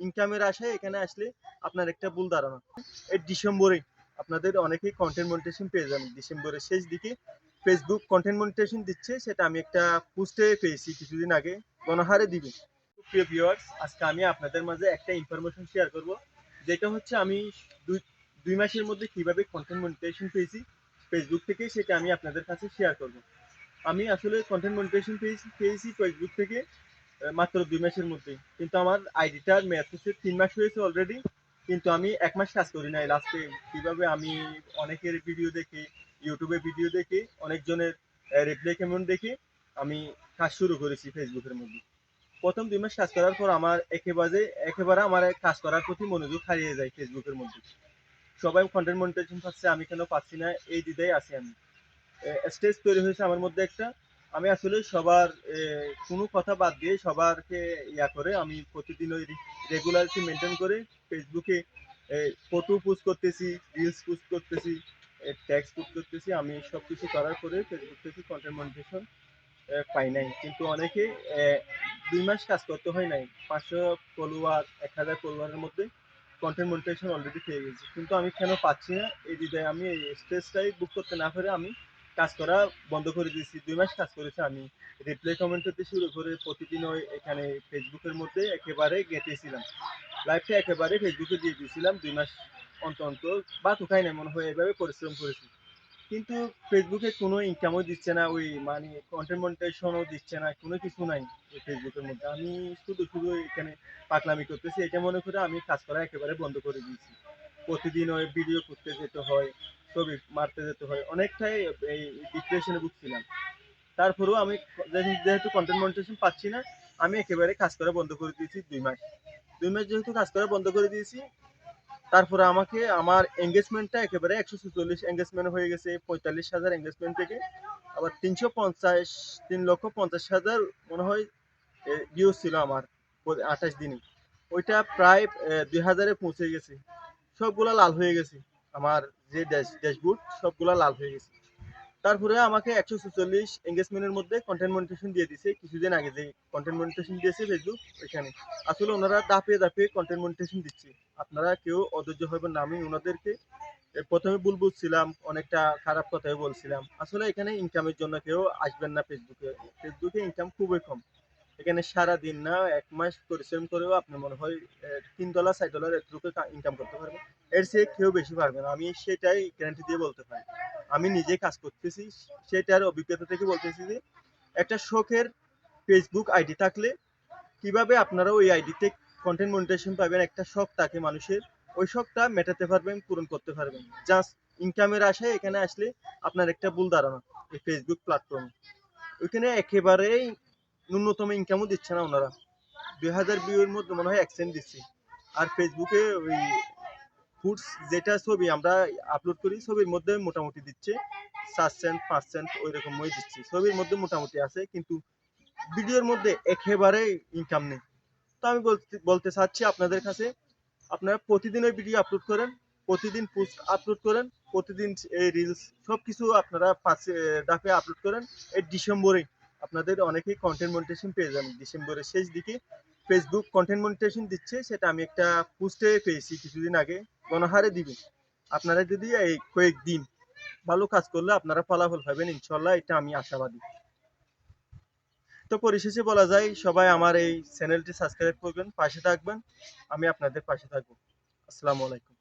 ইনকামের আশায় এখানে আসলে আপনার একটা ভুল ধারণা। এই ডিসেম্বরে আপনাদের অনেকেই কন্টেন্ট মনিটেশন পেয়ে যাবেন। ডিসেম্বরের শেষ দিকে ফেসবুক কন্টেন্ট মনিটেশন দিচ্ছে, সেটা আমি একটা পোস্টে পেয়েছি কিছুদিন আগে। গণহারে দিবে। প্রিয় ভিউয়ার্স আজকে আমি আপনাদের মাঝে একটা ইনফরমেশন শেয়ার করব। যেটা হচ্ছে আমি দুই দুই মাসের মধ্যে কীভাবে কন্টেন্ট মনিটেশন পেয়েছি ফেসবুক থেকে সেটা আমি আপনাদের কাছে শেয়ার করব। আমি আসলে কন্টেন্ট মনিটেশন পেয়েছি পেয়েছি ফেসবুক থেকে। মাত্র দুই মাসের মধ্যে। কিন্তু আমার আইডিটার মেয়াদ হচ্ছে তিন মাস হয়েছে অলরেডি কিন্তু আমি এক মাস কাজ করি নাই। লাস্টে কীভাবে আমি অনেকের ভিডিও দেখি ইউটিউবে ভিডিও দেখি, অনেকজনের রিপ্লাই কেমন দেখে, আমি কাজ শুরু করেছি ফেসবুকের মধ্যে। প্রথম দুই মাস কাজ করার পর আমার একেবারে একেবারে আমার কাজ করার প্রতি মনোযোগ হারিয়ে যায় ফেসবুকের মধ্যে। সবাই কন্টেন্ট মনিটাইজেশন পাচ্ছে আমি কেন পাচ্ছি না, এই দিদাই আছি আমি। স্টেজ তৈরি হয়েছে আমার মধ্যে একটা। আমি আসলে সবার কোনো কথা বাদ দিয়ে সবারকে ইয়া করে আমি প্রতিদিন ওই রেগুলারিটি মেনটেন করে ফেসবুকে ফটো পোস্ট করতেছি রিলস পোস্ট করতেছি ট্যাক্স পোস্ট করতেছি। আমি সব কিছু করার পরে ফেসবুক থেকে কন্টেন্ট মনিটেশন পাই নাই। কিন্তু অনেকে দুই মাস কাজ করতে হয় নাই। পাঁচশো ফলোয়ার এক হাজার ফলোয়ারের মধ্যে কন্টেন্ট মনিটেশন অলরেডি পেয়ে গেছি। কিন্তু আমি কেন পাচ্ছি না? এই দিদায় আমি এই বুক করতে না পারে আমি কাজ করা বন্ধ করে দিয়েছি, দুই মাস কাজ করেছি আমি। রিপ্লাই কমেন্ট হতে শুরু করে প্রতিদিন ওই এখানে ফেসবুকের মধ্যে একেবারে গেঁথেছিলাম। লাইফটা একেবারে ফেসবুকে দিয়ে দিয়েছিলাম, দুই মাস অন্ত অন্ত বা কোথায় না মনে হয় এভাবে পরিশ্রম করেছি। কিন্তু ফেসবুকে কোনো ইনকামও দিচ্ছে না, ওই মানে কন্টেন্ট মনিটাইজেশনও দিচ্ছে না, কোনো কিছু নাই ফেসবুকের মধ্যে। আমি শুধু শুধু এখানে পাকলামি করতেছি, এটা মনে করে আমি কাজ করা একেবারে বন্ধ করে দিয়েছি। প্রতিদিন ওই ভিডিও করতে যেতে হয় ছবি মারতে যেতে হয়। অনেকটাই এই ডিপ্রেশনে ভুগছিলাম। তারপরেও আমি যেহেতু- কন্টেন্ট মনিটেশন পাচ্ছি না, আমি একেবারে কাজ করা বন্ধ করে দিয়েছি দুই মাস। দুই মাস যেহেতু কাজ করা বন্ধ করে দিয়েছি, তারপরে আমাকে আমার এঙ্গেজমেন্টটা একেবারে একশো ছেচল্লিশ এঙ্গেজমেন্ট হয়ে গেছে, পঁয়তাল্লিশ হাজার এঙ্গেজমেন্ট থেকে। আবার তিনশো পঞ্চাশ, তিন লক্ষ পঞ্চাশ হাজার মনে হয় ভিউজ ছিল আমার আঠাশ দিনে। ওইটা প্রায় দুই হাজারে পৌঁছে গেছে। সবগুলা লাল হয়ে গেছে আমার যে ড্যাশ ড্যাশবোর্ড সবগুলা লাল হয়ে গেছে। তারপরে আমাকে একশো ছেচল্লিশ এঙ্গেজমেন্টের মধ্যে কন্টেন্ট মনিটেশন দিয়ে দিছে। কিছুদিন আগে যে কন্টেন্ট মনিটেশন দিয়েছে ফেসবুক ওইখানে। আসলে ওনারা দাপে দাপে কন্টেন্ট মনিটেশন দিচ্ছে। আপনারা কেউ অধৈর্য হবেন না। আমি ওনাদেরকে প্রথমে ভুল বুঝছিলাম, অনেকটা খারাপ কথাই বলছিলাম। আসলে এখানে ইনকামের জন্য কেউ আসবেন না ফেসবুকে ফেসবুকে ইনকাম খুবই কম। এখানে সারা দিন না, এক মাস পরিশ্রম করেও আপনি মনে হয় তিন ডলার চার ডলার এতটুকু ইনকাম করতে পারবেন। এর চেয়ে কেউ বেশি পারবে না। আমি সেটাই গ্যারান্টি দিয়ে বলতে পারি। আমি নিজে কাজ করতেছি। সেটার অভিজ্ঞতা থেকে বলতেছি যে, একটা শখের ফেসবুক আইডি থাকলে কীভাবে আপনারা ওই আইডিতে কন্টেন্ট মনিটেশন পাবেন? একটা শখ থাকে মানুষের। ওই শখটা মেটাতে পারবেন, পূরণ করতে পারবেন। জাস্ট ইনকামের আশায় এখানে আসলে আপনার একটা ভুল ধারণা, এই ফেসবুক প্ল্যাটফর্ম ওইখানে একেবারেই ন্যূনতম ইনকামও দিচ্ছে না ওনারা। দুই হাজার ভিউর মধ্যে মনে হয় অ্যাকসেন্ট দিচ্ছে। আর ফেসবুকে ওই ফুডস যেটা ছবি আমরা আপলোড করি, ছবির মধ্যে মোটামুটি দিচ্ছে সাত সেন্ট পাঁচ সেন্ট ওই রকমই দিচ্ছে। ছবির মধ্যে মোটামুটি আছে, কিন্তু ভিডিওর মধ্যে একেবারে ইনকাম নেই। তো আমি বলতে চাচ্ছি আপনাদের কাছে, আপনারা প্রতিদিন ওই ভিডিও আপলোড করেন, প্রতিদিন পোস্ট আপলোড করেন, প্রতিদিন এই রিলস সব কিছু আপনারা পাঁচে ডাকে আপলোড করেন। এই ডিসেম্বরে আপনাদের অনেকেই কন্টেন্ট মনিটেশন পেয়ে যাবেন। ডিসেম্বরের শেষ দিকে ফেসবুক কন্টেন্ট মনিটেশন দিচ্ছে, সেটা আমি একটা পোস্টে পেয়েছি কিছুদিন আগে। গণহারে দিবে আপনারা যদি এই কয়েকদিন ভালো কাজ করলে আপনারা ফলাফল পাবেন, ইনশাল্লাহ এটা আমি আশাবাদী। তো পরিশেষে বলা যায়, সবাই আমার এই চ্যানেলটি সাবস্ক্রাইব করবেন, পাশে থাকবেন। আমি আপনাদের পাশে থাকব। আসসালামু আলাইকুম।